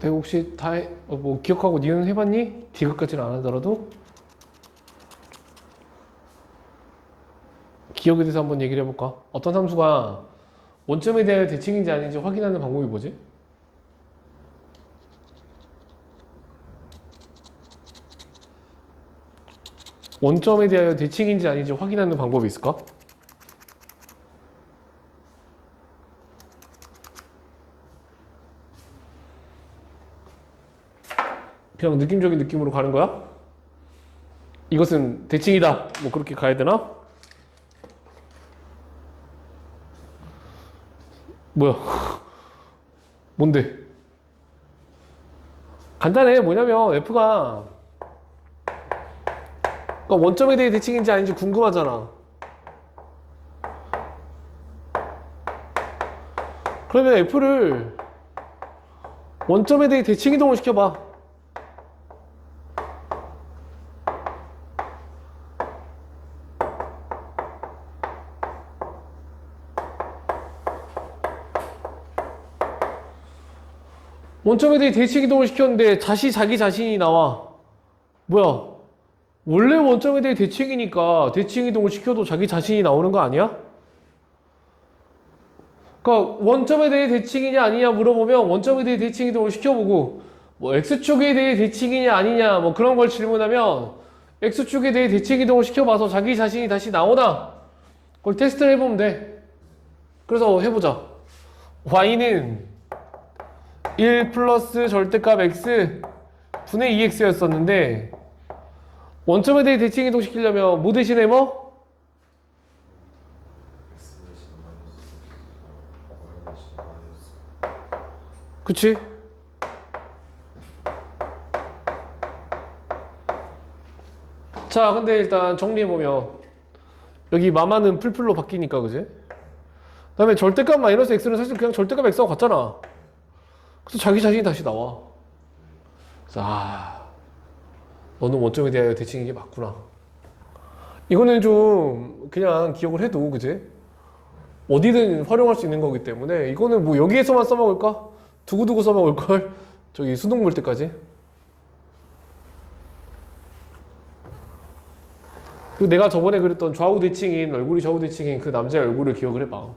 내가 혹시 다뭐 기억하고 니은 해봤니? 디귿까지는 안 하더라도 기억에 대해서 한번 얘기를 해볼까? 어떤 함수가 원점에 대하여 대칭인지 아닌지 확인하는 방법이 뭐지? 원점에 대하여 대칭인지 아닌지 확인하는 방법이 있을까? 그냥 느낌적인 느낌으로 가는 거야? 이것은 대칭이다. 뭐 그렇게 가야 되나? 뭐야? 뭔데? 간단해. 뭐냐면 F가 그러니까 원점에 대해 대칭인지 아닌지 궁금하잖아. 그러면 F를 원점에 대해 대칭 이동을 시켜봐. 원점에 대해 대칭 이동을 시켰는데 다시 자기 자신이 나와. 뭐야? 원래 원점에 대해 대칭이니까 대칭 이동을 시켜도 자기 자신이 나오는 거 아니야? 그러니까 원점에 대해 대칭이냐 아니냐 물어보면 원점에 대해 대칭 이동을 시켜보고 뭐 x축에 대해 대칭이냐 아니냐 뭐 그런 걸 질문하면 x축에 대해 대칭 이동을 시켜봐서 자기 자신이 다시 나오나 그걸 테스트를 해보면 돼. 그래서 해보자. y는 1 플러스 절대값 x 분의 2x였었는데 원점에 대해 대칭 이동 시키려면 뭐 대신에 뭐? 그치? 자 근데 일단 정리해보면 여기 마마는 풀풀로 바뀌니까 그지? 그 다음에 절대값 마이너스 x는 사실 그냥 절대값 x하고 같잖아 그래서 자기 자신이 다시 나와 그래서 아 너는 원점에 대하여 대칭 이게 맞구나. 이거는 좀 그냥 기억을 해도 그지? 어디든 활용할 수 있는 거기 때문에 이거는 뭐 여기에서만 써먹을까? 두고두고 써먹을 걸? 저기 수능 볼 때까지. 그리고 내가 저번에 그랬던 좌우 대칭인 얼굴이 좌우 대칭인 그 남자의 얼굴을 기억을 해봐.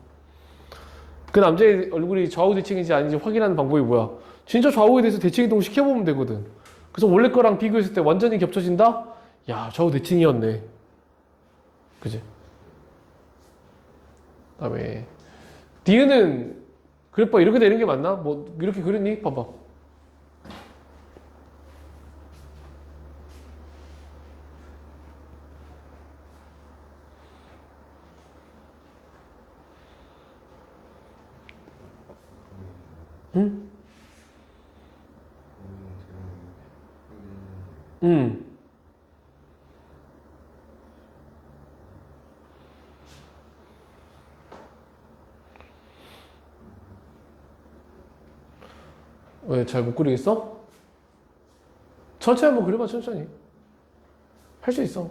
그 남자의 얼굴이 좌우 대칭인지 아닌지 확인하는 방법이 뭐야? 진짜 좌우에 대해서 대칭 이동 시켜보면 되거든. 그래서 원래 거랑 비교했을 때 완전히 겹쳐진다? 야, 좌우 대칭이었네. 그지? 다음에 디은은 그래봐 이렇게 되는 게 맞나? 뭐 이렇게 그렸니? 봐봐. 응? 응. 왜 잘 못 그리겠어? 천천히 한번 그려봐 천천히 할 수 있어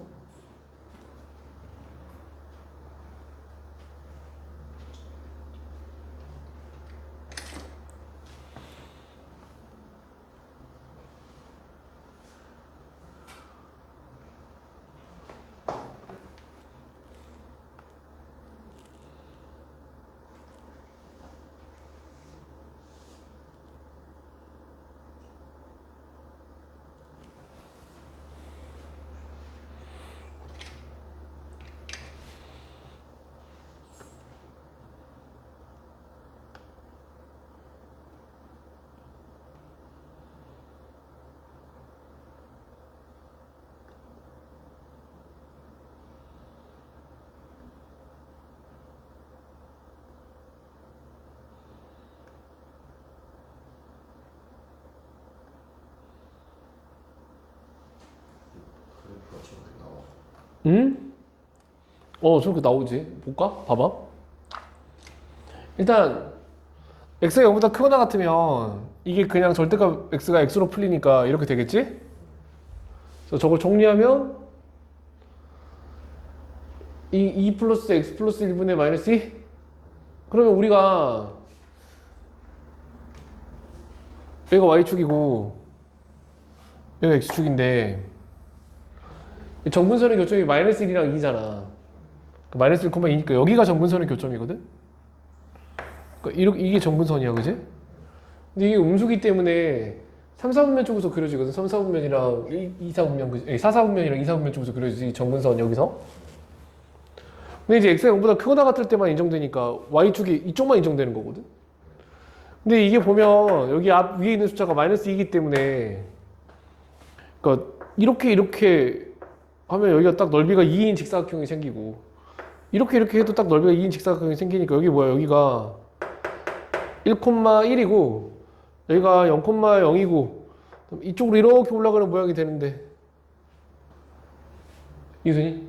응? 어 저렇게 나오지 볼까? 봐봐 일단 x가 0보다 크거나 같으면 이게 그냥 절대값 x가 x로 풀리니까 이렇게 되겠지? 그래서 저걸 정리하면 이 2 플러스 x 플러스 1분의 마이너스 2? 그러면 우리가 여기가 y축이고 여기가 x축인데 이 정분선의 교점이 마이너스 1이랑 2잖아. 마이너스 1,2니까 여기가 정분선의 교점이거든? 그러니까 이렇게, 이게 정분선이야 그지? 근데 이게 음수기 때문에 3, 4분면 쪽에서 그려지거든. 3, 4분면이랑 2, 4분면 그지? 4, 4분면이랑 2, 4분면 쪽에서 그려지지 정분선 여기서. 근데 이제 x가 0보다 크거나 같을 때만 인정되니까 y축이 이쪽만 인정되는 거거든? 근데 이게 보면 여기 앞 위에 있는 숫자가 마이너스 2이기 때문에 그러니까 이렇게 이렇게 하면 여기가 딱 넓이가 2인 직사각형이 생기고. 이렇게 이렇게 해도 딱 넓이가 2인 직사각형이 생기니까 여기 뭐야 여기가? 1,1이고 여기가 0,0이고 이쪽으로 이렇게 올라가는 모양이 되는데. 이순이?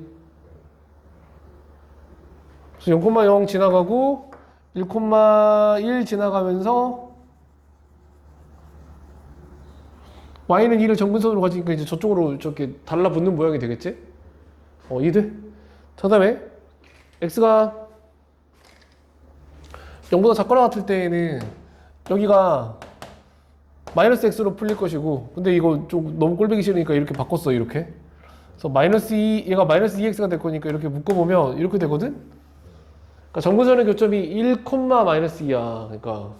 그래서 0,0 지나가고 1,1 지나가면서 y는 2를 정분선으로 가지니까 이제 저쪽으로 저렇게 달라붙는 모양이 되겠지? 어, 이해돼? 자, 다음에 x가 0보다 작거나 같을 때에는 여기가 마이너스 x로 풀릴 것이고 근데 이거 좀 너무 꼴보기 싫으니까 이렇게 바꿨어 이렇게 그래서 마이너스 2 얘가 마이너스 2x가 될 거니까 이렇게 묶어보면 이렇게 되거든 그러니까 정분선의 교점이 1, 마이너스 2야 그러니까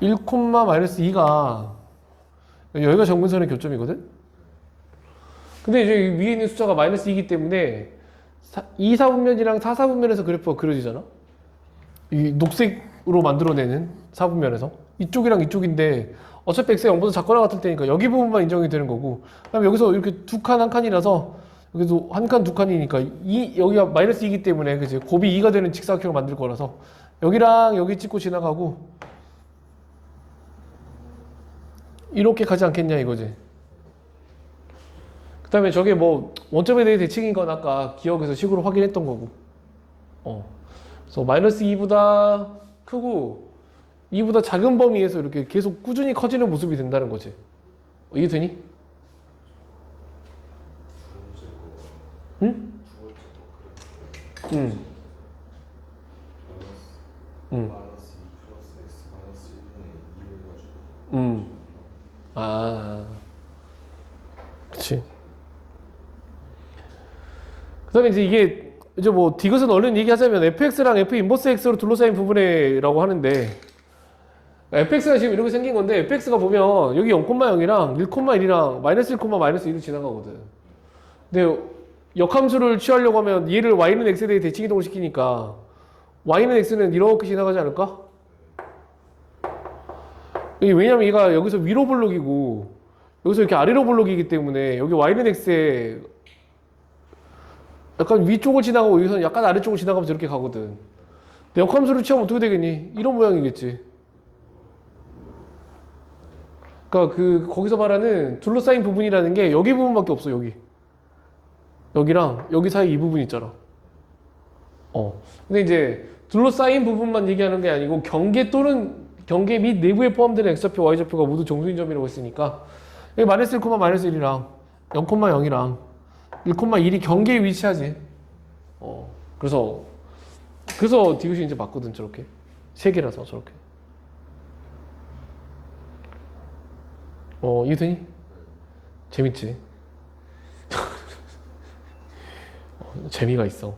1, 마이너스 2가 여기가 정분선의 교점이거든? 근데 이제 이 위에 있는 숫자가 마이너스 2이기 때문에 2, 4분면이랑 4, 4분면에서 그래프가 그려지잖아? 이 녹색으로 만들어내는 4분면에서. 이쪽이랑 이쪽인데 어차피 x가 0보다 작거나 같을 때니까 여기 부분만 인정이 되는 거고 그다음에 여기서 이렇게 두 칸 한 칸이라서 여기도 한 칸 두 칸이니까 이 여기가 마이너스 2이기 때문에 그지 곱이 2가 되는 직사각형을 만들 거라서 여기랑 여기 찍고 지나가고 이렇게 가지 않겠냐 이거지 그 다음에 저게 뭐 원점에 대해 대칭인 건 아까 기억에서 식으로 확인했던 거고 어 그래서 마이너스 2보다 크고 2보다 작은 범위에서 이렇게 계속 꾸준히 커지는 모습이 된다는 거지 어, 이해 되니? 응? 응. 응. 마 아. 그치. 그 다음에 이제 이게, 이제 뭐, 디귿은 얼른 얘기하자면 fx랑 f 인버스 x로 둘러싸인 부분이라고 하는데, fx가 지금 이렇게 생긴 건데, fx가 보면 여기 0,0이랑 1,1이랑 마이너스 1, 마이너스 2로 지나가거든. 근데 역함수를 취하려고 하면 얘를 y는 x에 대해 대칭 이동을 시키니까, y는 x는 이렇게 지나가지 않을까? 왜냐면 얘가 여기서 위로 볼록이고 여기서 이렇게 아래로 볼록이기 때문에 여기 y는 x에 약간 위쪽을 지나가고 여기서는 약간 아래쪽을 지나가면서 이렇게 가거든. 근데 역함수를 취하면 어떻게 되겠니? 이런 모양이겠지. 그러니까 그 거기서 말하는 둘러싸인 부분이라는 게 여기 부분밖에 없어 여기. 여기랑 여기 사이 이 부분 있잖아. 어. 근데 이제 둘러싸인 부분만 얘기하는 게 아니고 경계 또는 경계 및 내부에 포함되는 x좌표, y좌표가 모두 정수인 점이라고 했으니까 여기 마이너스 1, 마이너스 1이랑 0,0이랑 1,1이 경계에 위치하지. 어. 그래서 그래서 디귿이 이제 맞거든 저렇게 세 개라서 저렇게. 어 이해되니? 재밌지? 어, 재미가 있어.